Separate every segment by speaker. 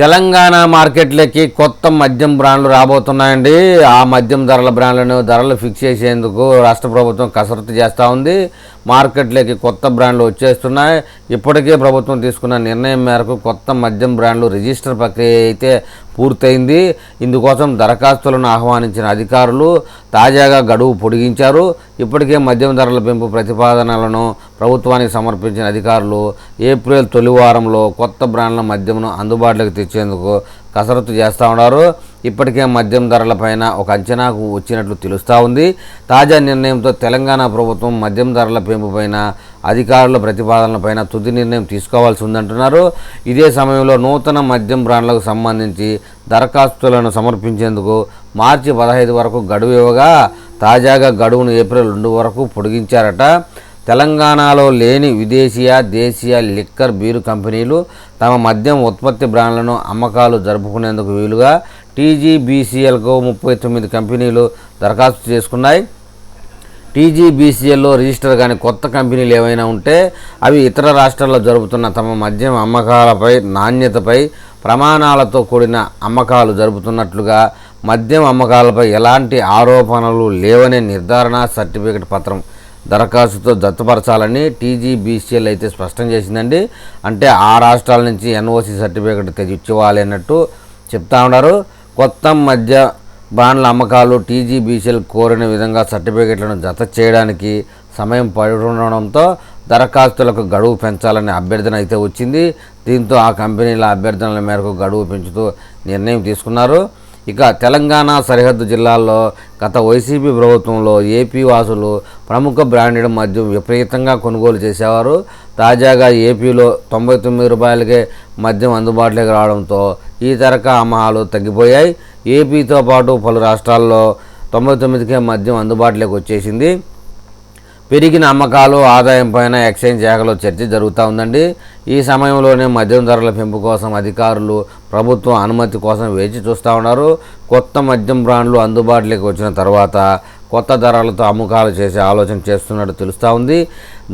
Speaker 1: తెలంగాణ మార్కెట్లోకి కొత్త మద్యం బ్రాండ్లు రాబోతున్నాయండి. ఆ మద్యం ధరల బ్రాండ్లను ధరలు ఫిక్స్ చేసేందుకు రాష్ట్ర ప్రభుత్వం కసరత్తు చేస్తూ ఉంది. మార్కెట్లోకి కొత్త బ్రాండ్లు వచ్చేస్తున్నాయి. ఇప్పటికే ప్రభుత్వం తీసుకున్న నిర్ణయం మేరకు కొత్త మద్యం బ్రాండ్లు రిజిస్టర్ ప్రక్రియ అయితే పూర్తయింది. ఇందుకోసం దరఖాస్తులను ఆహ్వానించిన అధికారులు తాజాగా గడువు పొడిగించారు. ఇప్పటికే మద్యం ధరల పెంపు ప్రతిపాదనలను ప్రభుత్వానికి సమర్పించిన అధికారులు ఏప్రిల్ తొలి వారంలో కొత్త బ్రాండ్ల మద్యంను అందుబాటులోకి తెచ్చేందుకు కసరత్తు చేస్తూ ఉన్నారు. ఇప్పటికే మద్యం ధరలపైన ఒక అంచనాకు వచ్చినట్లు తెలుస్తూ ఉంది. తాజా నిర్ణయంతో తెలంగాణ ప్రభుత్వం మద్యం ధరల పెంపుపైన అధికారుల ప్రతిపాదనలపైన తుది నిర్ణయం తీసుకోవాల్సి ఉందంటున్నారు. ఇదే సమయంలో నూతన మద్యం బ్రాండ్లకు సంబంధించి దరఖాస్తులను సమర్పించేందుకు మార్చి పదహైదు వరకు గడువు ఇవ్వగా తాజాగా గడువును ఏప్రిల్ రెండు వరకు పొడిగించారట. తెలంగాణలో లేని విదేశీయ దేశీయ లిక్కర్ బీరు కంపెనీలు తమ మద్యం ఉత్పత్తి బ్రాండ్లను అమ్మకాలు జరుపుకునేందుకు వీలుగా టీజీబీసీఎల్కు ముప్పై తొమ్మిది కంపెనీలు దరఖాస్తు చేసుకున్నాయి. టీజీబీసీఎల్లో రిజిస్టర్ కాని కొత్త కంపెనీలు ఏవైనా ఉంటే అవి ఇతర రాష్ట్రాల్లో జరుపుతున్న తమ మద్యం అమ్మకాలపై నాణ్యతపై ప్రమాణాలతో కూడిన అమ్మకాలు జరుపుతున్నట్లుగా మద్యం అమ్మకాలపై ఎలాంటి ఆరోపణలు లేవనే నిర్ధారణ సర్టిఫికెట్ పత్రం దరఖాస్తుతో జతపరచాలని టీజీబీసీఎల్ అయితే స్పష్టం చేసిందండి. అంటే ఆ రాష్ట్రాల నుంచి ఎన్ఓసి సర్టిఫికెట్ తెచ్చివ్వాలి అన్నట్టు చెప్తా ఉన్నారు. కొత్త మధ్య బాండ్ల అమ్మకాలు టీజీబీసీఎల్ కోరిన విధంగా సర్టిఫికెట్లను జత చేయడానికి సమయం పడుతుండడంతో దరఖాస్తులకు గడువు పెంచాలనే అభ్యర్థన అయితే వచ్చింది. దీంతో ఆ కంపెనీల అభ్యర్థనల మేరకు గడువు పెంచుతూ నిర్ణయం తీసుకున్నారు. ఇక తెలంగాణ సరిహద్దు జిల్లాల్లో గత వైసీపీ ప్రభుత్వంలో ఏపీ వాసులు ప్రముఖ బ్రాండెడ్ మద్యం విపరీతంగా కొనుగోలు చేసేవారు. తాజాగా ఏపీలో తొంభై తొమ్మిది రూపాయలకే మద్యం అందుబాటులోకి రావడంతో ఈ తరక అమ్మకాలు తగ్గిపోయాయి. ఏపీతో పాటు పలు రాష్ట్రాల్లో తొంభై తొమ్మిదికే మద్యం అందుబాటులోకి వచ్చేసింది. పెరిగిన అమ్మకాలు ఆదాయం పైన ఎక్స్చేంజ్ శాఖలో చర్చ జరుగుతూ ఉందండి. ఈ సమయంలోనే మద్యం ధరల పెంపు కోసం అధికారులు ప్రభుత్వం అనుమతి కోసం వేచి చూస్తూ ఉన్నారు. కొత్త మద్యం బ్రాండ్లు అందుబాటులోకి వచ్చిన తర్వాత కొత్త ధరలతో అమ్మకాలు చేసే ఆలోచన చేస్తున్నట్టు తెలుస్తూ ఉంది.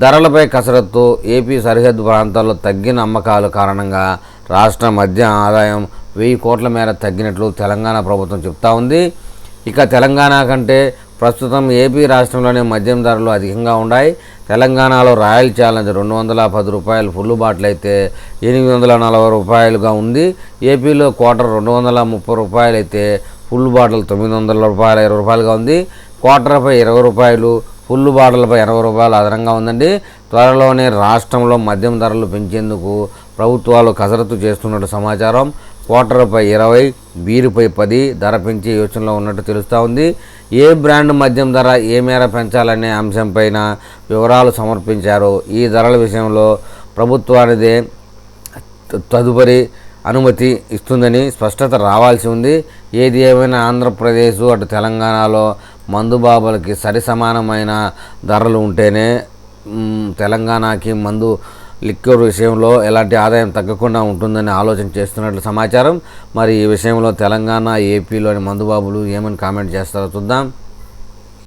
Speaker 1: ధరలపై కసరత్తు ఏపీ సరిహద్దు ప్రాంతాల్లో తగ్గిన అమ్మకాల కారణంగా రాష్ట్ర మద్య ఆదాయం వెయ్యి కోట్ల మేర తగ్గినట్లు తెలంగాణ ప్రభుత్వం చెప్తా ఉంది. ఇక తెలంగాణ కంటే ప్రస్తుతం ఏపీ రాష్ట్రంలోనే మద్యం ధరలు అధికంగా ఉన్నాయి. తెలంగాణలో రాయల్ ఛాలెంజ్ రెండు వందల పది రూపాయలు ఫుల్ బాటిల్ అయితే ఎనిమిది వందల నలభై రూపాయలుగా ఉంది. ఏపీలో క్వార్టర్ రెండు వందల ముప్పై రూపాయలు అయితే ఫుల్ బాటిల్ తొమ్మిది వందల రూపాయల ఇరవై రూపాయలుగా ఉంది. క్వార్టర్పై ఇరవై రూపాయలు ఫుల్ బాటిల్పై ఎనభై రూపాయలు అదనంగా ఉందండి. త్వరలోనే రాష్ట్రంలో మద్యం ధరలు పెంచేందుకు ప్రభుత్వాలు కసరత్తు చేస్తున్నట్టు సమాచారం. క్వార్టర్పై ఇరవై బీరుపై పది ధర పెంచే యోచనలో ఉన్నట్టు తెలుస్తూ ఉంది. ఏ బ్రాండ్ మద్యం ధర ఏ మేర పెంచాలనే అంశంపైన వివరాలు సమర్పించారు. ఈ ధరల విషయంలో ప్రభుత్వానిదే తదుపరి అనుమతి ఇస్తుందని స్పష్టత రావాల్సి ఉంది. ఏది ఏమైనా ఆంధ్రప్రదేశ్ అటు తెలంగాణలో మందుబాబులకి సరి సమానమైన ధరలు ఉంటేనే తెలంగాణకి మందు లిక్విడ్ విషయంలో ఎలాంటి ఆదాయం తగ్గకుండా ఉంటుందని ఆలోచన చేస్తున్నట్లు సమాచారం. మరి ఈ విషయంలో తెలంగాణ ఏపీలోని మందుబాబులు ఏమని కామెంట్ చేస్తారో చూద్దాం.